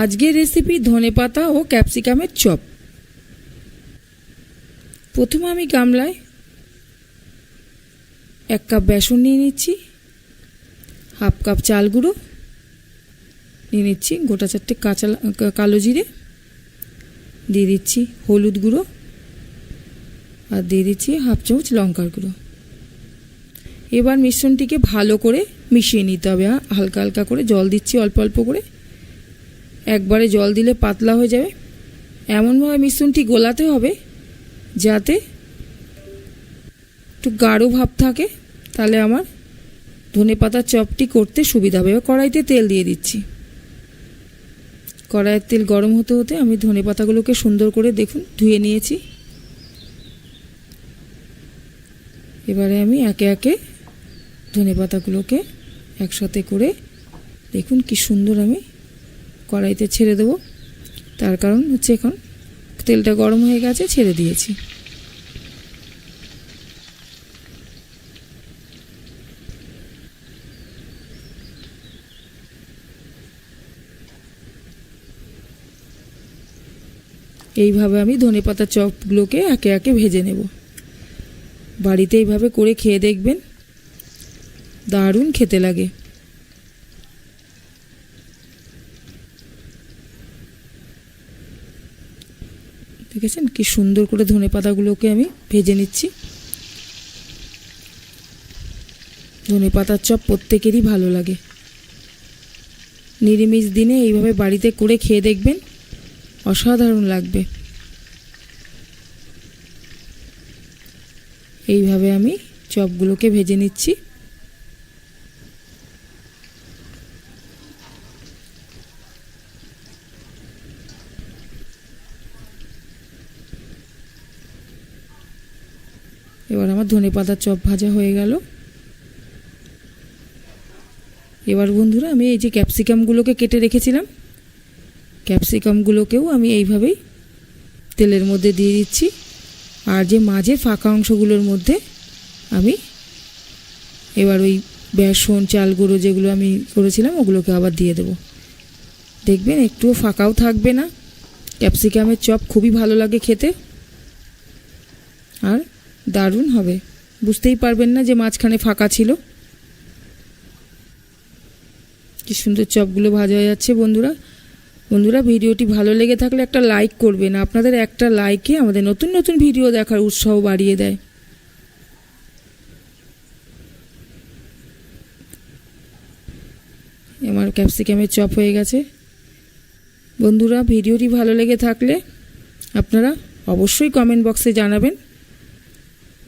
আজকের রেসিপি ধনেপাতা ও ক্যাপসিকামের চপ প্রথমে আমি গামলায় এক কাপ বেসন নিয়ে নিচ্ছি, হাফ কাপ চাল গুঁড়ো নিয়ে নিচ্ছি, গোটা চারটে কাঁচা কালো জিরে, দিয়ে দিচ্ছি হলুদ গুঁড়ো আর দিয়ে দিচ্ছি হাফ চামচ লঙ্কার গুঁড়ো এবার মিশ্রণটিকে ভালো করে মিশিয়ে নিতে হবে? হালকা হালকা করে জল দিচ্ছি অল্প অল্প করে একবারে জল দিলে পাতলা হয়ে যাবে। এমনভাবে মিশ্রণটি গোলাতে হবে যাতে একটু গাঢ় ভাব থাকে। তাহলে আমার ধনে পাতার চপটি করতে সুবিধা হবে। এবার কড়াইতে তেল দিয়ে দিচ্ছি। কড়াইয়ের তেল গরম হতে হতে আমি ধনে পাতাগুলোকে সুন্দর করে দেখুন, ধুয়ে নিয়েছি। এবারে আমি একে একে ধনে পাতাগুলোকে একসাথে করে দেখুন কি সুন্দর আমি কড়াইতে ছেড়ে দেবো। তার কারণ হচ্ছে এখন তেলটা গরম হয়ে গেছে, ছেড়ে দিয়েছি। এইভাবে আমি ধনেপাতা চপগুলোকে একে একে ভেজে নেব। বাড়িতে এইভাবে করে খেয়ে দেখবেন, দারুণ খেতে লাগে। দেখেছেন? কি সুন্দর করে ধনে পাতাগুলোকে আমি ভেজে নিচ্ছি। ধনে পাতার চপ প্রত্যেকেরই ভালো লাগে। নিরামিষ দিনে এইভাবে বাড়িতে করে খেয়ে দেখবেন, অসাধারণ লাগবে। এইভাবে আমি চপগুলোকে ভেজে নিচ্ছি। এবার আমার ধনে পাতার চপ ভাজা হয়ে গেল। এবার বন্ধুরা আমি এই যে ক্যাপসিকামগুলোকে কেটে রেখেছিলাম ক্যাপসিকামগুলোকেও আমি এইভাবেই তেলের মধ্যে দিয়ে দিচ্ছি। আর যে মাঝে ফাঁকা অংশগুলোর মধ্যে আমি এবার ওই বেসন, চাল গুঁড়ো যেগুলো আমি করেছিলাম, ওগুলোকে আবার দিয়ে দেবো। দেখবেন একটুও ফাঁকাও থাকবে না। ক্যাপসিকামের চপ খুবই ভালো লাগে খেতে। আর দারুণ হবে। বুঝতেই পারবেন না যে মাঝখানে ফাঁকা ছিল। কি সুন্দর চপগুলো ভাজা হয়ে যাচ্ছে বন্ধুরা। বন্ধুরা, ভিডিওটি ভালো লেগে থাকলে একটা লাইক করবেন। আপনাদের একটা লাইকে আমাদের নতুন নতুন ভিডিও দেখার উৎসাহ বাড়িয়ে দেয়। আমার ক্যাপসিকামের চপ হয়ে গেছে। বন্ধুরা, ভিডিওটি ভালো লেগে থাকলে আপনারা অবশ্যই কমেন্ট বক্সে জানাবেন।